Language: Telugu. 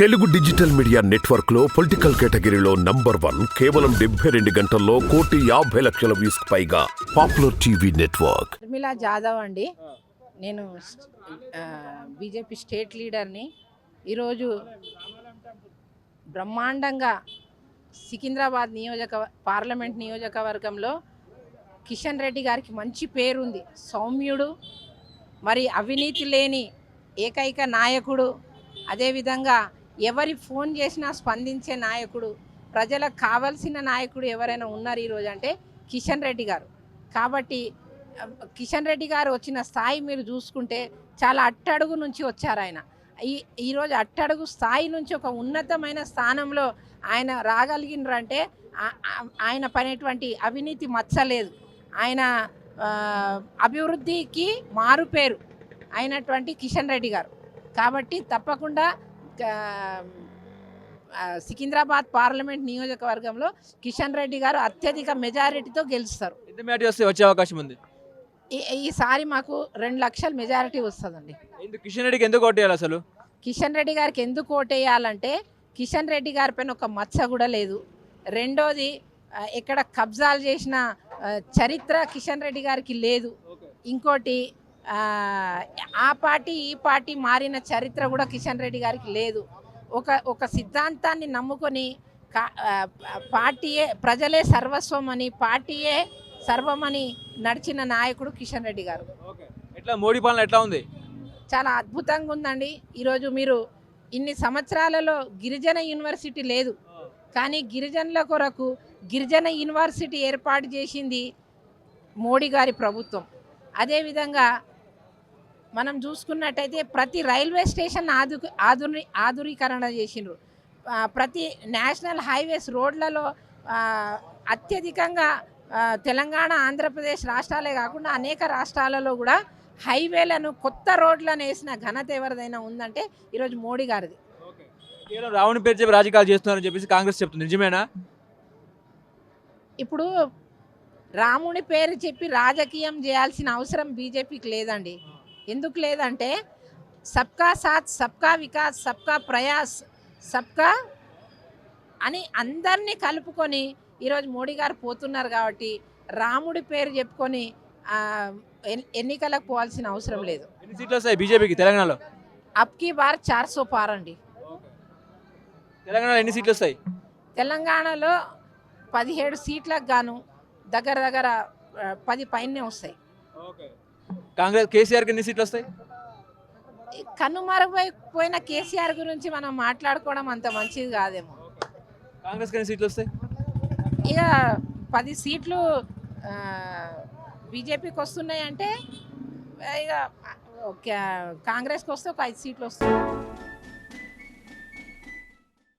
తెలుగు డిజిటల్ మీడియా నెట్వర్క్లో పొలిటికల్ కేటగిరీలో నంబర్ వన్ కేవలం డెబ్బై రెండు గంటల్లో కోటి యాభై లక్షల వ్యూస్ పైగా popular TV network. Sharmila Jadhav అండి. నేను బీజేపీ స్టేట్ లీడర్ని. ఈరోజు బ్రహ్మాండంగా సికింద్రాబాద్ నియోజక పార్లమెంట్ నియోజకవర్గంలో కిషన్ రెడ్డి గారికి మంచి పేరుంది. సౌమ్యుడు మరి అవినీతి లేని ఏకైక నాయకుడు. అదేవిధంగా ఎవరి ఫోన్ చేసినా స్పందించే నాయకుడు ప్రజలకు కావలసిన నాయకుడు ఎవరైనా ఉన్నారు ఈరోజు అంటే కిషన్ రెడ్డి గారు. కాబట్టి కిషన్ రెడ్డి గారు వచ్చిన స్థాయి మీరు చూసుకుంటే చాలా అట్టడుగు నుంచి వచ్చారు ఆయన. ఈ ఈరోజు అట్టడుగు స్థాయి నుంచి ఒక ఉన్నతమైన స్థానంలో ఆయన రాగలిగినరంటే ఆయన పనేటువంటి అవినీతి మచ్చలేదు. ఆయన అభివృద్ధికి మారుపేరు అయినటువంటి కిషన్ రెడ్డి గారు. కాబట్టి తప్పకుండా సికింద్రాబాద్ పార్లమెంట్ నియోజకవర్గంలో కిషన్ రెడ్డి గారు అత్యధిక మెజారిటీతో గెలుస్తారు. వచ్చే అవకాశం ఉంది? ఈసారి మాకు రెండు లక్షల మెజారిటీ వస్తుందండి. కిషన్ రెడ్డికి ఎందుకు కొట్టేయాలి అసలు? కిషన్ రెడ్డి గారికి ఎందుకు ఓటేయాలంటే కిషన్ రెడ్డి గారి పైన ఒక మచ్చ కూడా లేదు. రెండోది ఎక్కడ కబ్జాలు చేసిన చరిత్ర కిషన్ రెడ్డి గారికి లేదు. ఇంకోటి ఆ, పార్టీ ఈ పార్టీ మారిన చరిత్ర కూడా కిషన్ రెడ్డి గారికి లేదు. ఒక ఒక సిద్ధాంతాన్ని నమ్ముకొని పార్టీయే ప్రజలే సర్వస్వం అని పార్టీయే సర్వమని నడిచిన నాయకుడు కిషన్ రెడ్డి గారు. ఎట్లా మోడీ పాలన ఎట్లా ఉంది? చాలా అద్భుతంగా ఉందండి. ఈరోజు మీరు ఇన్ని సంవత్సరాలలో గిరిజన యూనివర్సిటీ లేదు. కానీ గిరిజనుల కొరకు గిరిజన యూనివర్సిటీ ఏర్పాటు చేసింది మోడీ గారి ప్రభుత్వం. అదేవిధంగా మనం చూసుకున్నట్టయితే ప్రతి రైల్వే స్టేషన్ ఆధు ఆధుని ఆధునీకరణ చేసిండ్రు. ప్రతి నేషనల్ హైవేస్ రోడ్లలో అత్యధికంగా తెలంగాణ ఆంధ్రప్రదేశ్ రాష్ట్రాలే కాకుండా అనేక రాష్ట్రాలలో కూడా హైవేలను కొత్త రోడ్లను వేసిన ఘనత ఎవరిదైనా ఉందంటే ఈరోజు మోడీ గారిది. కేవలం రావణి పేరు చెప్పి రాజకీయాలు చేస్తున్నారని చెప్పేసి కాంగ్రెస్ చెప్తుంది. నిజమేనా? ఇప్పుడు రాముని పేరు చెప్పి రాజకీయం చేయాల్సిన అవసరం బీజేపీకి లేదండి. ఎందుకు లేదంటే సబ్కా సాత్ సబ్కా వికాస్ సబ్కా ప్రయాస్ సబ్కా అని అందరినీ కలుపుకొని ఈరోజు మోడీ గారు పోతున్నారు కాబట్టి రాముడి పేరు చెప్పుకొని ఎన్నికలకు పోవాల్సిన అవసరం లేదు. ఎన్ని సీట్లు వస్తాయి బీజేపీకి తెలంగాణలో? అబ్కి బార్ చార్ సో పార్ అండి. తెలంగాణలో ఎన్ని సీట్లు వస్తాయి? తెలంగాణలో పదిహేడు సీట్లకు గాను దగ్గర దగ్గర పది పైనే వస్తాయి. కాంగ్రెస్ కేసీఆర్కి ఎన్ని సీట్లు వస్తాయి? ఈ కనుమరుగైపోయిన కేసీఆర్ గురించి మనం మాట్లాడుకోవడం అంత మంచిది కాదేమో. కాంగ్రెస్కి ఎన్ని సీట్లు వస్తాయి? ఇక పది సీట్లు బీజేపీకి వస్తున్నాయి అంటే ఇక కాంగ్రెస్కి వస్తే ఒక ఐదు సీట్లు వస్తాయి.